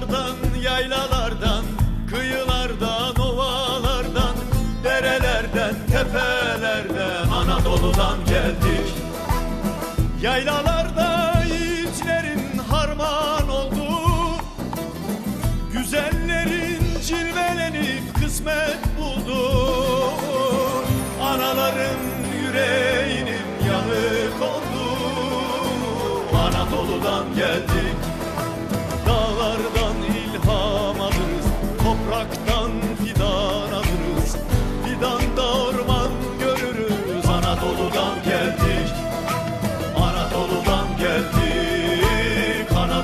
Dağlardan, yaylalardan, kıyılardan, ovalardan Derelerden, tepelerden, Anadolu'dan geldik. Yaylalarda yiğitlerin harman oldu. Güzellerin cilvelenip kısmet buldu. Anaların yüreğinin yanık oldu. Anadolu'dan geldik.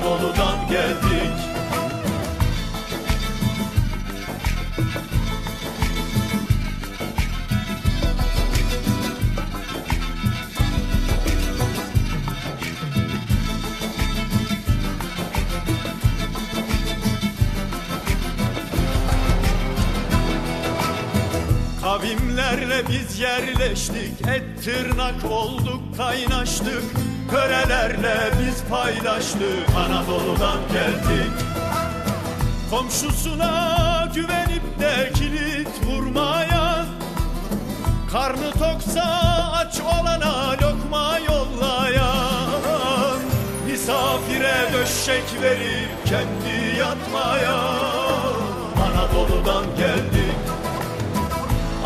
Geldik Kavimlerle biz yerleştik Et tırnak olduk kaynaştık. Törelerle biz paylaştık Anadolu'dan geldik. Komşusuna güvenip de kilit vurmayan Karnı toksa aç olana lokma yollayan Misafire döşek verip kendi yatmayan Anadolu'dan geldik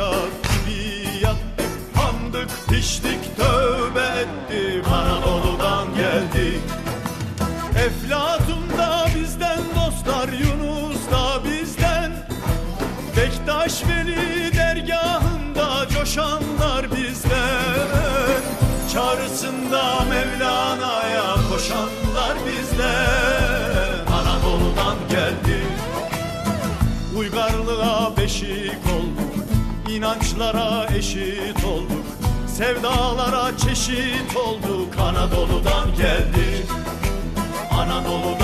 Başak gibi yattık Andık piştik tövbe ettik Anadolu'dan geldik. Eflatun da bizden dostlar Yunus da bizden. Bektaş Veli dergahında coşanlar bizden. Çağrısında Mevlana'ya inançlara eşit olduk. Sevdalara çeşit olduk. Anadolu'dan geldik. Anadolu'dan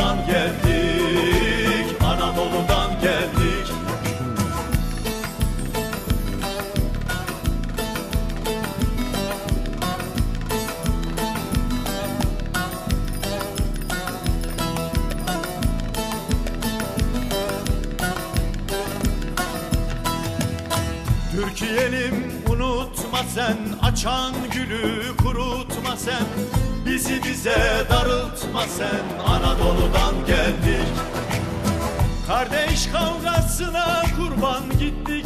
Türkiye'lim unutma sen Açan gülü kurutma sen. Bizi bize darıltma sen Anadolu'dan geldik. Kardeş kavgasına kurban gitti